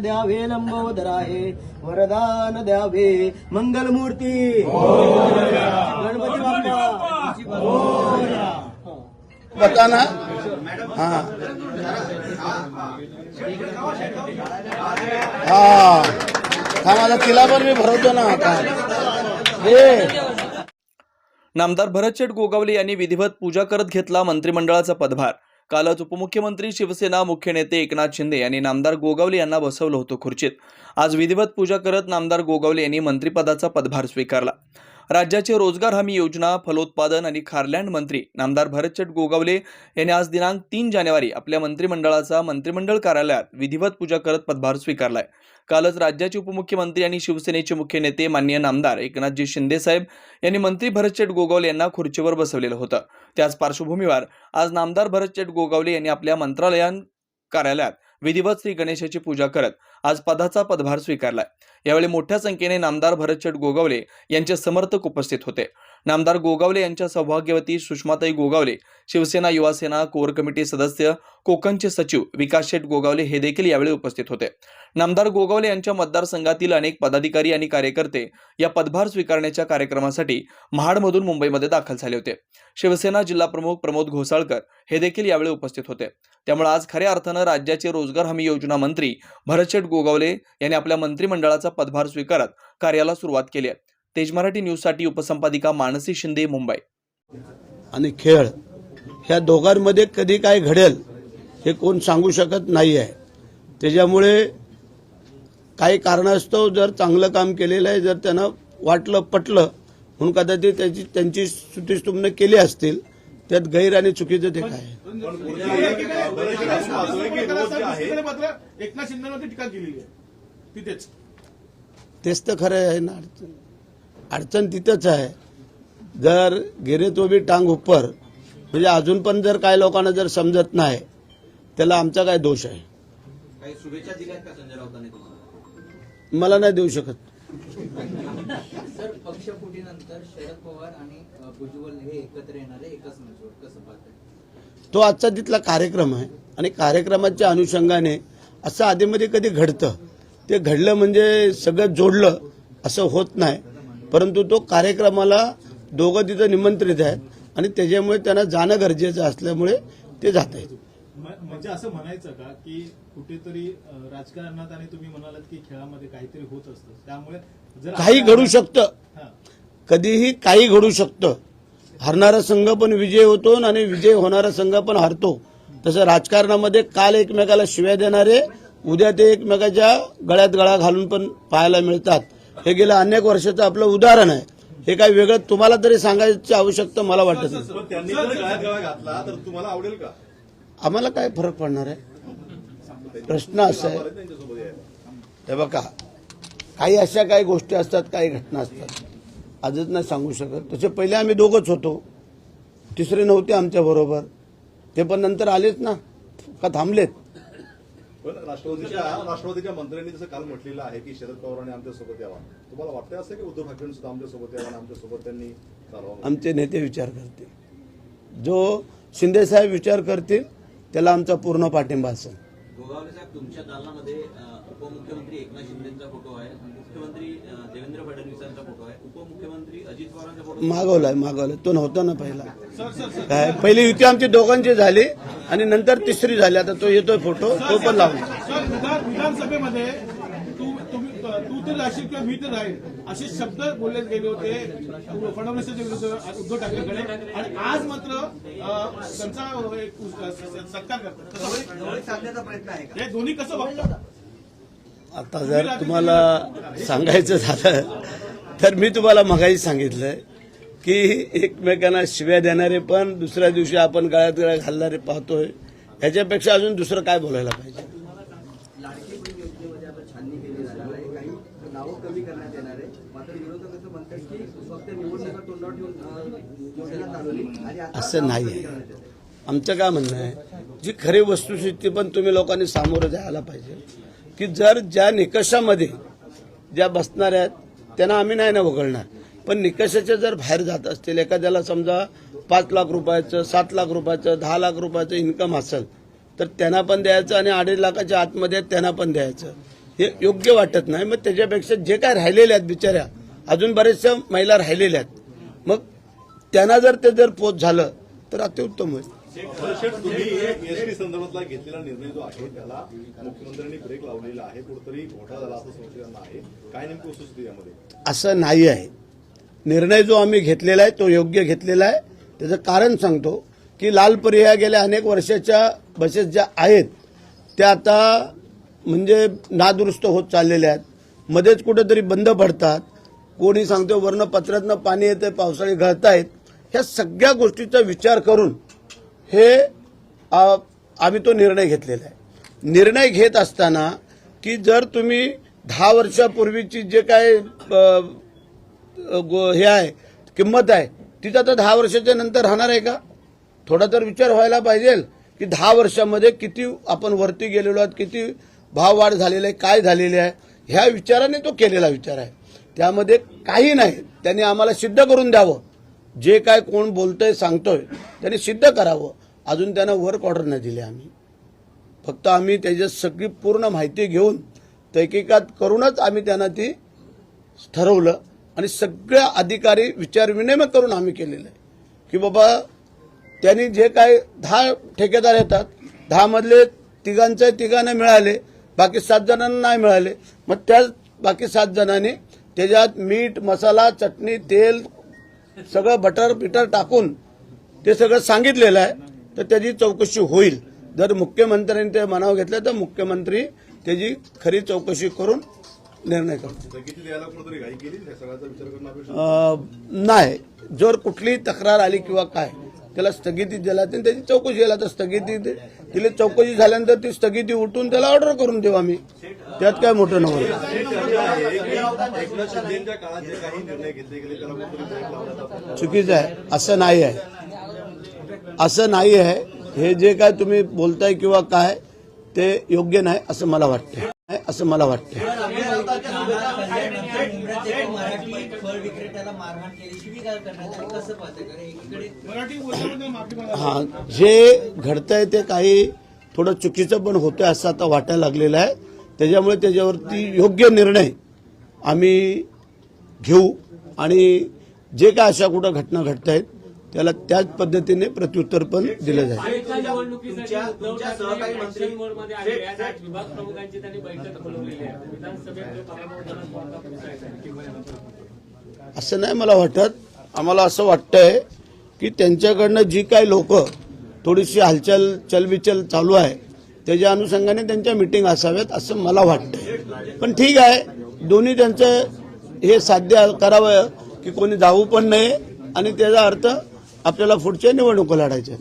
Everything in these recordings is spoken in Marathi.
द्यावे लंबोदराहे वरदान द्यावे मंगलमूर्ती. गणपती बाप्पा. बता ना हा. हा. हा माझा तिला पण मी भरवतो ना आता. हे. नामदार भरतशेठ गोगावले यांनी विधिवत पूजा करत घेतला मंत्रिमंडळाचा पदभार. कालच उपमुख्यमंत्री शिवसेना मुख्य नेते एकनाथ शिंदे यांनी नामदार गोगावले यांना बसवलं होतं खुर्चीत. आज विधिवत पूजा करत नामदार गोगावले यांनी मंत्रिपदाचा पदभार स्वीकारला. राज्याचे रोजगार हमी योजना फलोत्पादन आणि खारलँड मंत्री नामदार भरतचट गोगावले यांनी आज दिनांक तीन जानेवारी आपल्या मंत्रिमंडळाचा मंत्रिमंडळ कार्यालयात विधिवत पूजा करत पदभार स्वीकारलाय. कालच राज्याचे उपमुख्यमंत्री आणि शिवसेनेचे मुख्य नेते माननीय नामदार एकनाथजी शिंदेसाहेब यांनी मंत्री भरतशेठ गोगावले यांना खुर्चीवर बसवलेलं होतं. त्याच पार्श्वभूमीवर आज नामदार भरतशेठ गोगावले यांनी आपल्या मंत्रालयान कार्यालयात विधिवत श्री गणेशाची पूजा करत आज पदाचा पदभार स्वीकारलाय. यावेळी मोठ्या संख्येने नामदार भरतशेठ गोगावले यांचे समर्थक उपस्थित होते. नामदार गोगावले यांच्या सौभाग्यवती सुषमाताई गोगावले शिवसेना युवासेना कोर कमिटी सदस्य कोकणचे सचिव विकास शेठ गोगावले हे देखील यावेळी उपस्थित होते. नामदार गोगावले यांच्या मतदारसंघातील अनेक पदाधिकारी आणि कार्यकर्ते या पदभार स्वीकारण्याच्या कार्यक्रमासाठी महाडमधून मुंबईमध्ये दाखल झाले होते. शिवसेना जिल्हाप्रमुख प्रमोद घोसाळकर हे देखील यावेळी उपस्थित होते. त्यामुळे आज खऱ्या अर्थानं राज्याचे रोजगार हमी योजना मंत्री भरतशेठ गोगावले यांनी आपल्या मंत्रिमंडळाचा पदभार स्वीकारत कार्याला सुरुवात केली आहे. तेज मराठी न्यूजसाठी उपसंपादिका मानसी शिंदे मुंबई. आणि खेळ ह्या दोघांमध्ये कधी काय घडेल हे कोण सांगू शकत नाही आहे त्याच्यामुळे काही कारणास्तव जर चांगलं काम केलेलं आहे जर त्यांना वाटलं पटलं म्हणून कदाचित त्याची त्यांची सुटीस्तुमनं केली असतील त्यात गैर आणि चुकीचं ते काय एकनाथ शिंदेवरती टीका केलेली आहे. तिथेच. तेच तर खरं आहे ना. अडचण अडचण तिथंच आहे. जर गिरे तो बी टांग उपर म्हणजे अजून पण जर काय लोकांना जर समजत नाही त्याला आमचा काय दोष आहे? काही शुभेच्छा दिल्यात का संजय राऊतांनी तुम्हाला? मला नाही देऊ शकत. सर पक्षफुटीनंतर शरद पवार आणि अ, भुजबळ हे एकत्र येणारे एकाच मंचावर कसं पाहताय? तो आजचा तिथला कार्यक्रम आहे आणि कार्यक्रमाच्या अनुषंगाने असं आधीमध्ये कधी घडतं? ते घडलं म्हणजे सगळं जोडलं असं होत नाही. परंतु तो कार्यक्रमाला दोघं तिथं निमंत्रित आहेत आणि त्याच्यामुळे त्यांना जाणं गरजेचं असल्यामुळे ते जात आहेत. म्हणजे असं म्हणायचं का की कुठेतरी राजकारणात आणि तुम्ही म्हणालात की खेळामध्ये काहीतरी होत असतं. त्यामुळे काही घडू शकतं. कधीही काही घडू शकतं. हरणारा संघ पण विजय होतो आणि विजय होणारा संघ पण हरतो. तसं राजकारणामध्ये काल एकमेकाला शिव्या देणारे उद्या ते एकमेकाच्या गळ्यात गळा घालून पण पाहायला मिळतात. हे गेल्या अनेक वर्षाचं आपलं उदाहरण आहे. हे काही वेगळं तुम्हाला तरी सांगायची आवश्यकता मला वाटत नाही. आम्हाला काय फरक पडणार आहे? प्रश्न असा आहे. हे बघा काही अशा काही गोष्टी असतात काही घटना असतात. आजच नाही सांगू शकत. तसे पहिले आम्ही दोघंच होतो. तिसरे नव्हते आमच्या बरोबर. ते पण नंतर आलेच ना का थांबलेत? पण राष्ट्रवादीच्या राष्ट्रवादीच्या मंत्र्यांनी जसं काल म्हटलेलं आहे की शरद पवारांनी आमच्यासोबत यावा. तुम्हाला वाटतंय असं की उद्धव ठाकरेंनी सुद्धा आमच्यासोबत यावं आणि आमच्यासोबत त्यांनी आमचे नेते विचार करतील. जो शिंदेसाहेब विचार करतील त्याला आमचा पूर्ण पाठिंबा असेल. गोगावले साहेब तुमच्या दालनामध्ये उपमुख्यमंत्री एकनाथ शिंदेचा फोटो आहे मुख्यमंत्री देवेंद्र फडणवीसांचा फोटो आहे उपमुख्यमंत्री अजित पवारांचा फोटो मागवलाय मागवलाय. तो नव्हता ना पहिला. काय पहिली युती आमची दोघांची झाली आणि नंतर तिसरी झाली. आता तो येतोय फोटो तो पण लावला विधानसभेमध्ये तू तुम्ही तू तर राहशील किंवा मी तर राहील असे शब्द बोलले गेले होते. फडणवीसांच्या विरुद्ध उद्धव ठाकरेकडे. आणि आज मात्र त्यांचा एक सत्कार करतात. हे दोन्ही कसं बघतात आता जर तुम्हाला सांगायचं झालं तर मी तुम्हाला मगाही सांगितलंय की एकमेकांना शिव्या देणारे पण दुसऱ्या दिवशी आपण गळ्यात गळ्या घालणारे पाहतोय. ह्याच्यापेक्षा अजून दुसरं काय बोलायला पाहिजे? असं नाही आहे. आमचं काय म्हणणं आहे? जी खरी वस्तुस्थिती पण तुम्ही लोकांनी सामोरं जायला पाहिजे. की जर ज्या निकषामध्ये ज्या बसणार आहेत त्यांना आम्ही नाही ना वगळणार. पण निकषाच्या जर बाहेर जात असतील एखाद्याला समजा पाच लाख रुपयाचं सात लाख रुपयाचं दहा लाख रुपयाचं इन्कम असेल तर त्यांना पण द्यायचं आणि अडीच लाखाच्या आतमध्ये त्यांना पण द्यायचं. हे योग्य वाटत नाही. मग त्याच्यापेक्षा जे काय राहिलेले आहेत बिचाऱ्या अजून बऱ्याचशा महिला राहिलेल्या आहेत. मग त्यांना जर ते जर पोच झालं तर अतिउत्तम होईल. शेठ तुम्ही एसटी संदर्भातला घेतलेला निर्णय जो आहे त्याला मुख्यमंत्र्यांनी ब्रेक लावलेला आहे. कुठेतरी घोटाळा झाला असं संशयांना आहे काय नेमकी असं नाही आहे निर्णय जो आम्ही घेतलेला आहे तो योग्य घेतलेला आहे. त्याचं कारण सांगतो की लाल पर्याय गेल्या अनेक वर्षाच्या बसेस ज्या आहेत त्या आता म्हणजे नादुरुस्त होत चाललेल्या आहेत. मध्येच कुठेतरी बंद पडतात. कोणी सांगतो वर्ण पत्रातनं पाणी येतं पावसाळी गळतायत ह्या सगळ्या गोष्टीचा विचार करून हे आम्ही तो निर्णय घेतलेला आहे. निर्णय घेत असताना की जर तुम्ही दहा वर्षापूर्वीची जे काय हे आहे किंमत आहे ती आता दहा वर्षाच्या नंतर राहणार आहे का? थोडा तर विचार व्हायला पाहिजे की दहा वर्षामध्ये किती आपण वरती गेलेलो आहोत किती भाव वाढ झालेला आहे काय झालेले आहे ह्या विचाराने तो केलेला विचार आहे. त्यामध्ये काही नाही त्यांनी आम्हाला सिद्ध करून द्यावं. जे काय कोण बोलतोय सांगतोय त्यांनी सिद्ध करावं. अजून त्यांना वर्क ऑर्डर नाही दिली आम्ही. फक्त आम्ही त्याची सगळी पूर्ण माहिती घेऊन तहकिकात करूनच आम्ही त्यांना ती ठरवलं. आणि सगळ्या अधिकारी विचारविनिमय करून आम्ही केलेलं आहे. की बाबा त्यांनी जे काय दहा ठेकेदार येतात दहामधले तिघांचे तिघांना मिळाले बाकी सात जणांना नाही मिळाले. मग त्या बाकी सात जणांनी त्याच्यात मीठ मसाला चटणी तेल सगळं बटर बिटर टाकून ते सगळं सांगितलेलं आहे. तर त्याची चौकशी होईल. जर मुख्यमंत्र्यांनी ते मनाव घेतलं तर मुख्यमंत्री त्याची खरी चौकशी करून निर्णय केली अं, नाही जर कुठलीही तक्रार आली किंवा काय त्याला स्थगिती दिला तर त्याची चौकशी झाला तर स्थगिती दिली चौकशी झाल्यानंतर ती स्थगिती उठून त्याला ऑर्डर करून देऊ आम्ही त्यात काय मोठं नव्हतं. चुकीचं आहे असं नाही आहे असं नाही आहे हे जे काय तुम्ही बोलताय किंवा काय ते योग्य नाही असं मला वाटतं असं मला वाटतं हा जे घडतंय ते काही थोडं चुकीचं पण होतंय असं आता वाटायला लागलेलं आहे. त्याच्यामुळे त्याच्यावरती योग्य निर्णय आम्ही घेऊ आणि जे काय अशा कुठं घटना घडत आहेत त्याला त्याच पद्धतीने प्रत्युत्तर पण दिलं जाईल. असं नाही मला वाटत. आम्हाला असं वाटतंय की त्यांच्याकडनं जी काय लोक थोडीशी हालचाल चलबिचल चालू आहे त्याच्या अनुषंगाने त्यांच्या मिटिंग असाव्यात असं मला वाटतंय. पण ठीक आहे दोन्ही त्यांचं हे साध्य करावं की कोणी जाऊ पण नाही आणि त्याचा अर्थ आपल्याला पुढच्या निवडणुका लढायच्या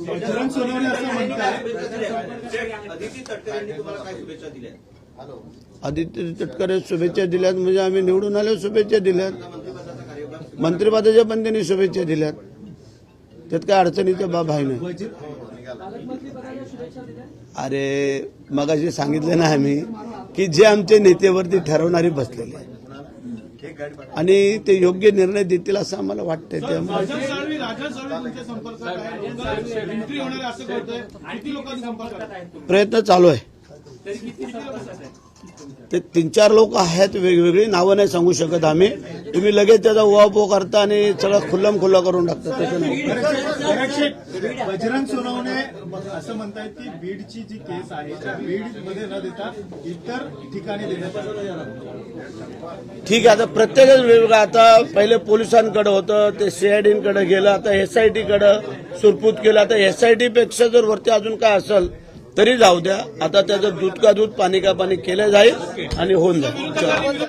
आदित्य तटकरे शुभेच्छा दिल्यात म्हणजे आम्ही निवडून आलो शुभेच्छा दिल्यात. मंत्रिपदाच्या पण त्यांनी शुभेच्छा दिल्यात. त्यात काय अडचणीच्या बाब आहे नाही. अरे मगाशी सांगितलं ना आम्ही की जे आमचे नेतेवरती ठरवणारी बसलेले आणि ते योग्य निर्णय देतील असं आम्हाला वाटतंय त्यामुळे. प्रयत्न चालू आहे. ते तीन चार लोक आहेत वेगवेगळी नावं नाही सांगू शकत आम्ही. तुम्ही लगेच त्याचा उहापोह करता आणि सगळं खुल्लम खुल्ला करून टाकता. तसं नाही. बजरंग सोनवणे असं म्हणतायत की बीडची जी केस आहे बीडमध्ये न देता इतर ठिकाणी. ठीक आहे आता प्रत्येकच वेगवेगळं. आता पहिले पोलिसांकडे होतं ते सीआयडीकडे गेलं आता एसआयटीकडे सुरपूत केलं. आता एसआयटी पेक्षा जर वरती अजून काय असेल तरी जाऊ द्या. आता त्याचं दूध का दूध पाणी का पाणी केलं जाईल आणि होऊन जाईल.